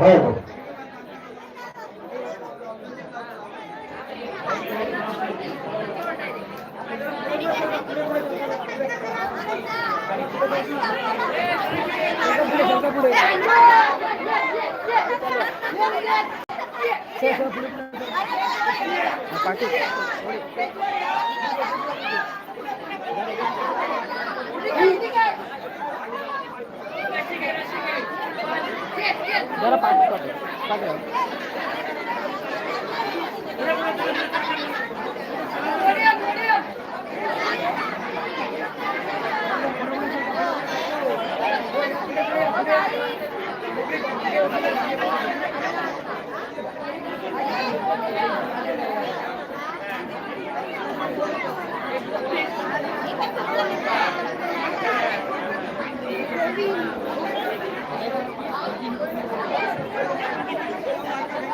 Hello जरा पाठी जरा पाँच कर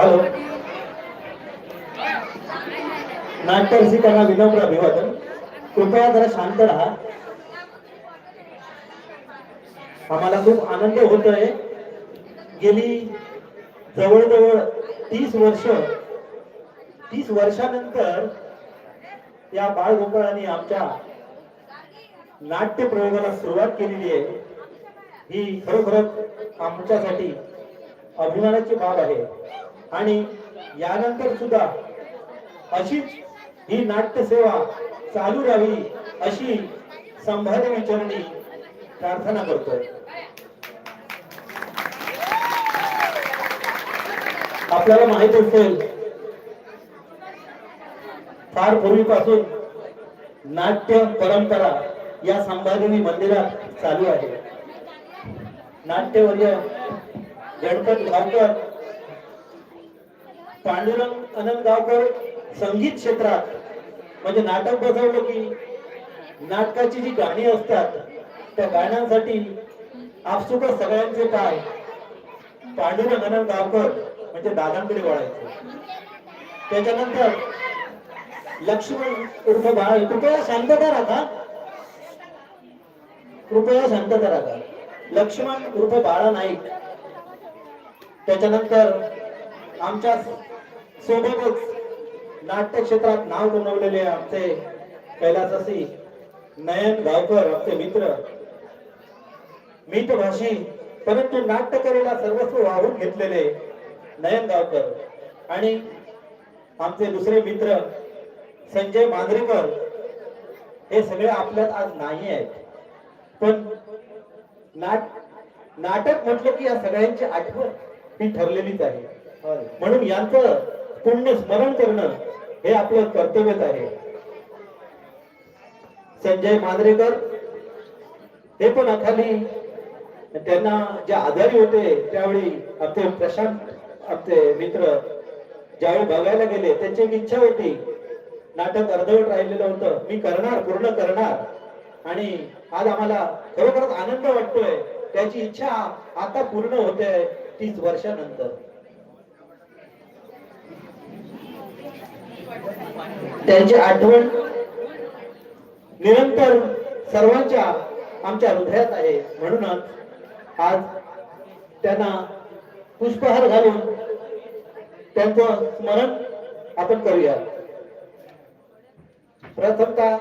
hello नाट्यरसिकांना विनम्र अभिवादन. कृपया जरा शांत राहा. आम्हाला खूप आनंद होतोय. गेली जवळजवळ तीस वर्ष तीस वर्षानंतर या बाळ गोपाळांनी आमच्या नाट्य प्रयोगाला सुरुवात केलेली आहे. ही खरोखरच आमच्यासाठी अभिमानाची बाब आहे. आणि यानंतर सुद्धा अशीच ही नाट्यसेवा चालू राहावी अशी संभाव्य विचारणी प्रार्थना करतोय. आपल्याला माहीत असेल फार पूर्वीपासून नाट्य परंपरा या संभागिनी मंदिरात चालू आहे. नाट्यवर्य गणपत गावकर पांडुरंग अनंत गावकर संगीत क्षेत्रात म्हणजे नाटक बसवलं की नाटकाची जी गाणी असतात त्या गाण्यांसाठी आपसुक सगळ्यांचे काय? पांडुरंग अनंत गावकर म्हणजे दादांकडे वळायचे. त्याच्यानंतर लक्ष्मण उर्फ बाळ कृपया शांतता राखा कृपया शांतता राखा लक्ष्मण उर्फ बाळा नाईक त्याच्यानंतर आमच्या सोबतच नाट्य क्षेत्रात नाव कमवलेले आमचे कैलासासी नयन गावकर आमचे मित्र. मितभाषी परंतु नाट्यकलेला सर्वस्व वाहून घेतलेले नयन गावकर. आणि आमचे दुसरे मित्र संजय मांजरेकर हे सगळे आपल्यात आज नाही आहेत. पण नाट नाटक म्हटलं की या सगळ्यांची आठवण ही ठरलेलीच आहे. म्हणून यांचं पुण्य स्मरण करणं हे आपलं कर्तव्यच आहे. संजय मांद्रेकर हे पण अखाली त्यांना जे आजारी होते त्यावेळी आमचे प्रशांत आमचे मित्र ज्यावेळी बघायला गेले त्यांची एक इच्छा होती. नाटक अर्धवट राहिलेलं होतं. मी करणार पूर्ण करणार. आणि आज आम्हाला खरोखरच आनंद वाटतोय. त्याची इच्छा आता पूर्ण होते तीस वर्षानंतर. त्यांची आठवण निरंतर सर्वांच्या आमच्या हृदयात आहे. म्हणूनच आज त्यांना पुष्पहार घालून त्यांचं स्मरण आपण करूया. प्रथमता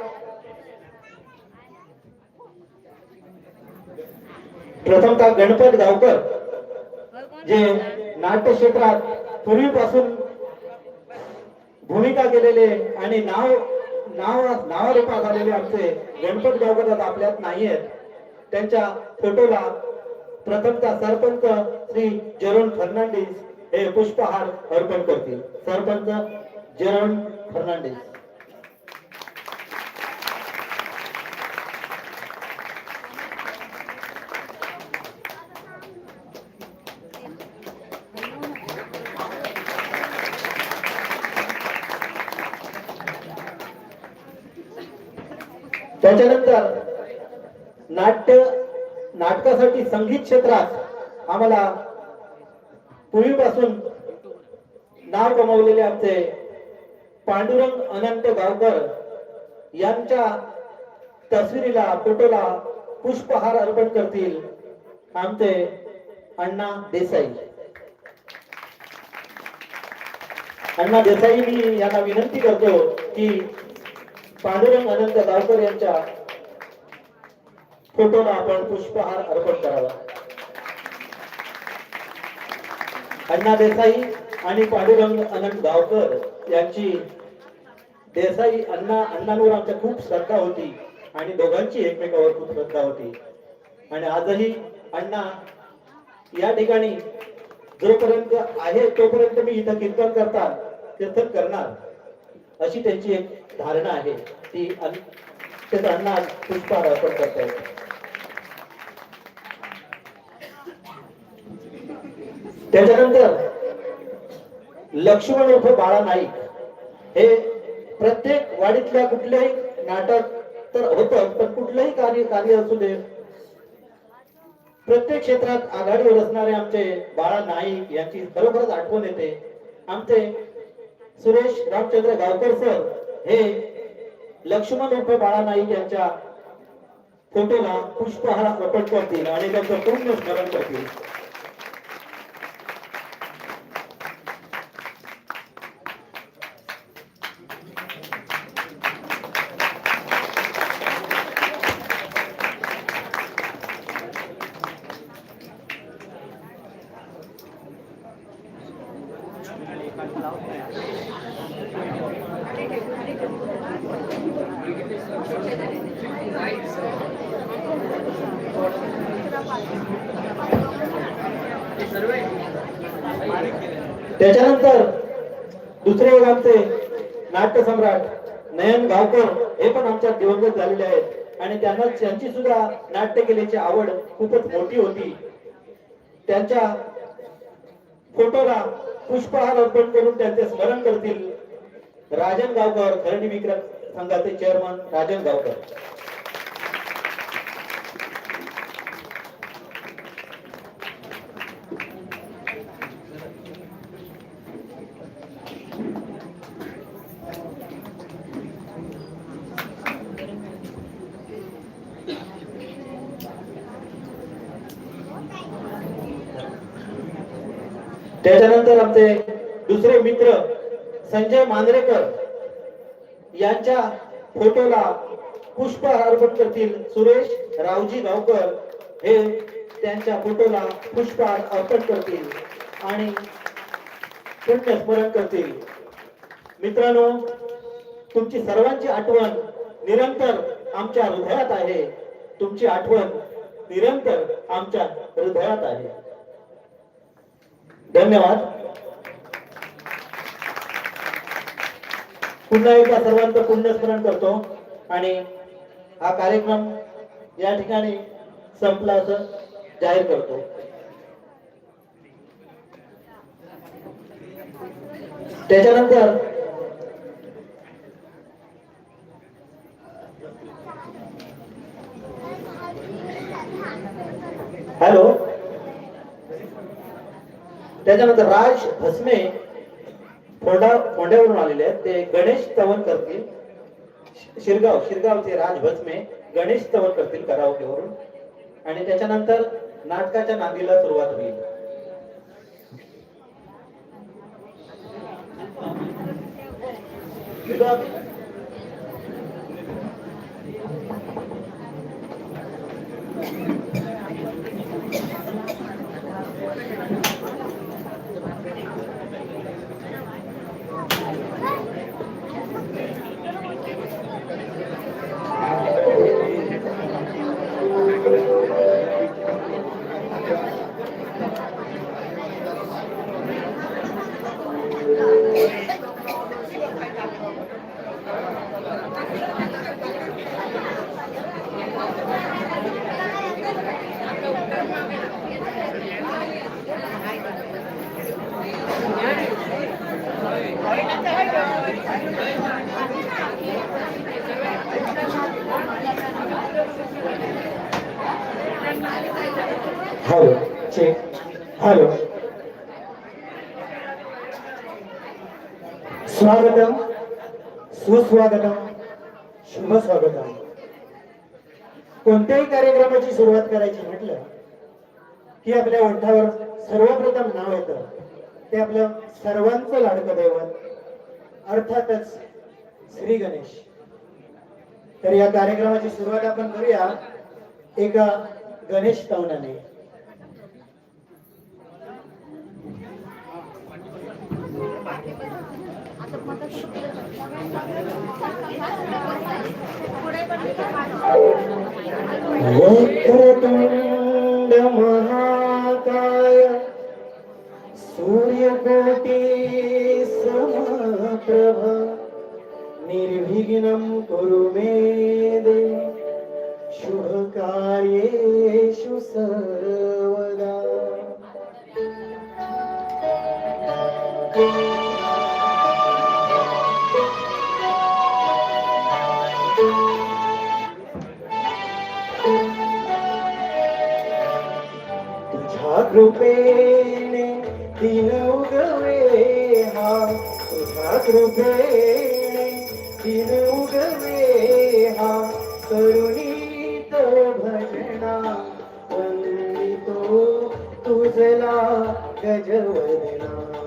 प्रथमता गणपत गावकर जे नाट्य क्षेत्रात पूर्वीपासून भूमिका केलेले आणि नाव नाव नावारूपा झालेले आमचे गणपत गावकरात आपल्यात नाही आहेत त्यांच्या फोटोला प्रथमचा सरपंच श्री जरोन फर्नांडिस हे पुष्पहार अर्पण करतील. सरपंच जेरोन फर्नांडिस. त्याच्यानंतर नाट्य नाटकासाठी संगीत क्षेत्रात आम्हाला पूर्वीपासून नाव कमावलेले आमचे पांडुरंग अनंत गावकर यांच्या तस्वीरीला फोटोला पुष्पहार अर्पण करतील आमचे अण्णा देसाई. अण्णा देसाई मी यांना विनंती करतो की पांडुरंग अनंत गावकर यांच्या फोटोला आपण पुष्पहार अर्पण करावा. अण्णा देसाई आणि पांडुरंग अनंत गावकर यांची देसाई अण्णा अण्णांवर आमच्या खूप श्रद्धा होती आणि दोघांची एकमेकावर खूप श्रद्धा होती. आणि आजही अण्णा या ठिकाणी जोपर्यंत आहे तोपर्यंत मी इथं कीर्तन करतात कीर्तन करणार. अशी त्यांची एक धारणा आहे. ती अन- ते त्यांना पुष्पहार अर्पण करत. आहेत त्याच्यानंतर लक्ष्मण उर्फ बाळा नाईक. हे प्रत्येक वाडीतल्या कुठल्याही नाटक तर होतं पण कुठलंही कार्य कार्य असू दे. प्रत्येक क्षेत्रात आघाडीवर असणारे आमचे बाळा नाईक यांची खरोखरच आठवण येते. आमचे सुरेश रामचंद्र गावकर सर हे लक्ष्मण उर्फ बाळा नाईक यांच्या फोटोला पुष्पहार अर्पण करतील आणि त्यांचं पूर्ण स्मरण करतील. त्याच्यानंतर दुसरे एक आमचे नाट्य सम्राट नयन गावकर हे पण आमच्या दिवंगत झालेले आहेत. आणि त्यांना त्यांची सुद्धा नाट्य केल्याची आवड खूपच मोठी होती. त्यांच्या फोटोला पुष्पहार अर्पण करून त्यांचे स्मरण करतील. राजन गावकर खरडी विक्रम संघाचे चेअरमन राजन गावकर. त्याच्यानंतर आमचे दुसरे मित्र संजय मांजरेकर यांच्या फोटोला पुष्प अर्पण करतील सुरेश रावजी गावकर हे त्यांच्या फोटोला पुष्प अर्पण करतील आणि पुण्य स्मरण करतील. मित्रांनो तुमची सर्वांची आठवण निरंतर आमच्या हृदयात आहे. तुमची आठवण निरंतर आमच्या हृदयात आहे. धन्यवाद. पुन्हा एकदा सर्वांचं पुण्यस्मरण करतो आणि हा कार्यक्रम या ठिकाणी संपला असं जाहीर करतो. त्याच्यानंतर हॅलो त्याच्यानंतर राज भस्मे फोंडा फोंड्यावरून आलेले आहेत. ते गणेश चवण करतील. शिरगाव शिरगावचे राज भस्मे गणेश चवण करतील करावकेवरून. आणि त्याच्यानंतर नाटकाच्या नांदीला सुरुवात होईल. हॅलो. Check hello. स्वागतम. सुस्वागतम. शुभ स्वागतम कोणत्याही कार्यक्रमाची सुरुवात करायची म्हटलं की आपल्या ओठावर सर्वप्रथम नाव येतं. ते आपलं सर्वांचं लाडकं दैवत. अर्थातच श्री गणेश. तर या कार्यक्रमाची सुरुवात आपण करूया एका गणेश स्तवनाने वक्रतुंड महाकाय सूर्यकोटी समप्रभ निर्विघ्नं कुरु मे देव शुभकार्येषु सर्व। कृपेने दिन उगवे हा तुझ्या कृपेने दिन उगवे हा करुणीत भजना वंदितो तुझला गजवदना.